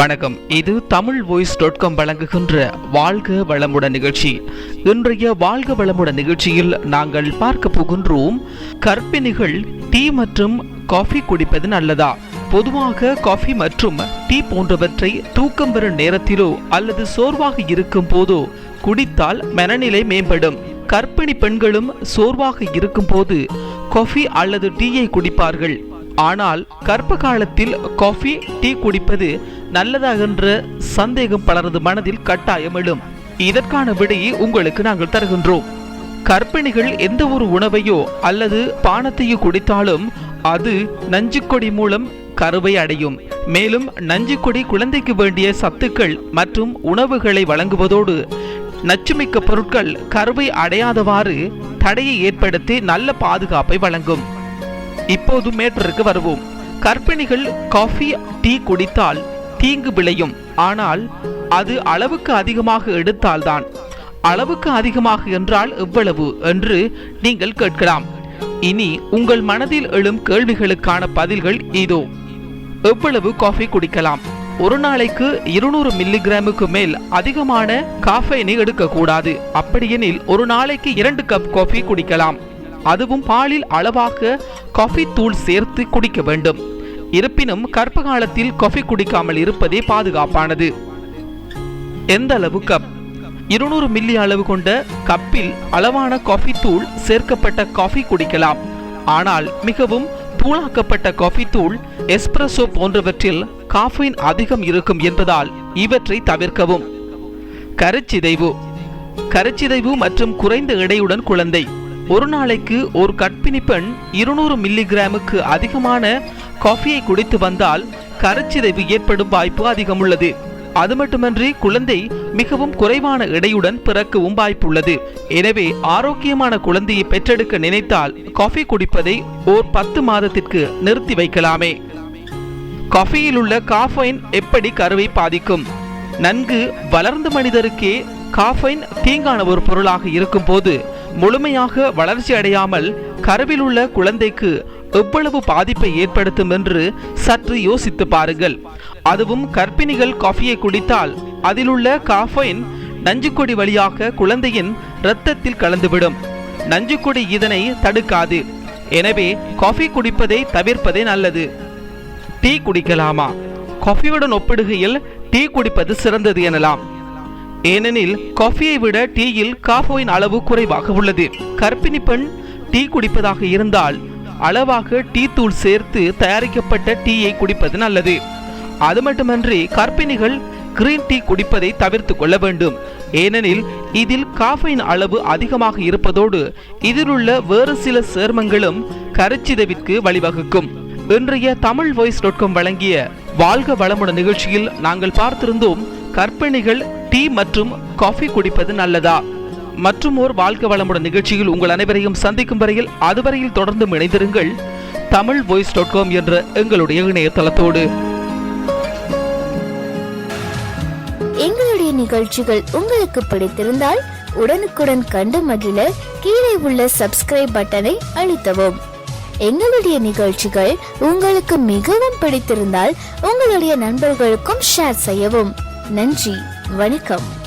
வணக்கம். இது Tamil voice dot com வழங்குகின்ற வாழ்க வளமுடன் நிகழ்ச்சி. இன்றைய வாழ்க வளமுடன் நிகழ்ச்சியில் நாங்கள் பார்க்க போகின்றோம் கர்ப்பிணிகள் டீ மற்றும் காஃபி குடிப்பது நல்லதா? பொதுவாக காஃபி மற்றும் டீ போன்றவற்றை தூக்கம் வரும் நேரத்திலோ அல்லது சோர்வாக இருக்கும் போதோ குடித்தால் மனநிலை மேம்படும். கர்ப்பிணி பெண்களும் சோர்வாக இருக்கும் போது காஃபி அல்லது டீயை குடிப்பார்கள். ஆனால் கர்ப்ப காலத்தில் காஃபி டீ குடிப்பது நல்லதாக என்ற சந்தேகம் பலரது மனதில் கட்டாயம் எழும். இதற்கான விடையை உங்களுக்கு நாங்கள் தருகின்றோம். கர்ப்பிணிகள் எந்த ஒரு உணவையோ அல்லது பானத்தையோ குடித்தாலும் அது நஞ்சுக்கொடி மூலம் கருவை அடையும். மேலும் நஞ்சுக்கொடி குழந்தைக்கு வேண்டிய சத்துக்கள் மற்றும் உணவுகளை வழங்குவதோடு நச்சுமிக்க பொருட்கள் கருவை அடையாதவாறு தடையை ஏற்படுத்தி நல்ல பாதுகாப்பை வழங்கும். இப்போது மேட்டருக்கு வருவோம். கர்ப்பிணிகள் காஃபி டீ குடித்தால் தீங்கு விளையும். ஆனால் அது அளவுக்கு அதிகமாக எடுத்தால்தான். அளவுக்கு அதிகமாக என்றால் எவ்வளவு என்று நீங்கள் கேட்கலாம். இனி உங்கள் மனதில் எழும் கேள்விகளுக்கான பதில்கள் இதோ. எவ்வளவு காஃபி குடிக்கலாம்? ஒரு நாளைக்கு இருநூறு மில்லிகிராமுக்கு மேல் அதிகமான காஃபைனை எடுக்கக்கூடாது. அப்படியெனில் ஒரு நாளைக்கு இரண்டு கப் காஃபி குடிக்கலாம். அதுவும் பாலில் அளவாக காஃபி தூள் சேர்த்து குடிக்க வேண்டும். இருப்பினும் கர்ப்ப காலத்தில் காஃபி குடிக்காமல் இருப்பதே பாதுகாப்பானது. எந்த அளவு கப் இருநூறு மில்லி அளவு கொண்ட கப்பில் அளவான காஃபி தூள் சேர்க்கப்பட்ட காஃபி குடிக்கலாம். ஆனால் மிகவும் தூளாக்கப்பட்ட காஃபி தூள் எஸ்பிரசோ போன்றவற்றில் காஃபின் அதிகம் இருக்கும் என்பதால் இவற்றை தவிர்க்கவும். கருச்சிதைவு. கருச்சிதைவு மற்றும் குறைந்த எடையுடன் குழந்தை. ஒரு நாளைக்கு ஒரு கற்பிணி பெண் இருநூறு மில்லிகிராமுக்கு அதிகமான காஃபியை குடித்து வந்தால் கருச்சிதைவு ஏற்படும் வாய்ப்பு அதிகம் உள்ளது அது மட்டுமன்றி குழந்தை மிகவும் குறைவான எடையுடன் பிறக்கவும் வாய்ப்புள்ளது. எனவே ஆரோக்கியமான குழந்தையை பெற்றெடுக்க நினைத்தால் காஃபி குடிப்பதை ஓர் பத்து மாதத்திற்கு நிறுத்தி வைக்கலாமே. காஃபியில் உள்ள காஃபைன் எப்படி கருவை பாதிக்கும்? நன்கு வளர்ந்த மனிதருக்கே காஃபைன் தீங்கான ஒரு பொருளாக இருக்கும் போது முழுமையாக வளர்ச்சி அடையாமல் கருவில் உள்ள குழந்தைக்கு எவ்வளவு பாதிப்பை ஏற்படுத்தும் என்று சற்று யோசித்து பாருங்கள். அதுவும் கர்ப்பிணிகள் காஃபியை குடித்தால் அதிலுள்ள காஃபைன் நஞ்சுக்கொடி வழியாக குழந்தையின் இரத்தத்தில் கலந்துவிடும். நஞ்சுக்கொடி இதனை தடுக்காது. எனவே காஃபி குடிப்பதை தவிர்ப்பதே நல்லது. டீ குடிக்கலாமா? காஃபியுடன் ஒப்பிடுகையில் டீ குடிப்பது சிறந்தது எனலாம். ஏனெனில் காஃபியை விட டீயில் காஃபோயின் அளவு குறைவாக உள்ளது. கர்ப்பிணி பெண் டீ குடிப்பதாக இருந்தால் அளவாக டீ தூள் சேர்த்து தயாரிக்கப்பட்ட டீயை குடிப்பது நல்லது. அது மட்டுமன்றி கர்ப்பிணிகள் கிரீன் டீ குடிப்பதை தவிர்த்து கொள்ள வேண்டும். ஏனெனில் இதில் காஃபைன் அளவு அதிகமாக இருப்பதோடு இதில் உள்ள வேறு சில சேர்மங்களும் கரைச்சிதவிற்கு வழிவகுக்கும். இன்றைய தமிழ் வாய்ஸ் டாட் காம் வழங்கிய வாழ்க வளமுடன் நிகழ்ச்சியில் நாங்கள் பார்த்திருந்தோம் கர்ப்பிணிகள் டீ மற்றும் காஃபி குடிப்பது நல்லதா? மற்றும் ஓர் வாழ்க்கை வளமுடன் நிகழ்ச்சியில் உங்கள் அனைவரையும் சந்திக்கும் வரையில் அதுவரையில் தொடர்ந்து இணைந்திருங்கள். தமிழ் வாய்ஸ் டாட் காம் என்ற எங்களுடைய இணையதளத்தோடு. எங்களுடைய நிகழ்ச்சிகள் உங்களுக்கு பிடித்திருந்தால் உடனுக்குடன் கண்டு மகிழ கீழே உள்ள சப்ஸ்கிரைப் பட்டனை அழுத்தவும். எங்களுடைய நிகழ்ச்சிகள் உங்களுக்கு மிகவும் பிடித்திருந்தால் உங்களுடைய நண்பர்களுக்கும் ஷேர் செய்யவும். நன்றி. வணக்கம்.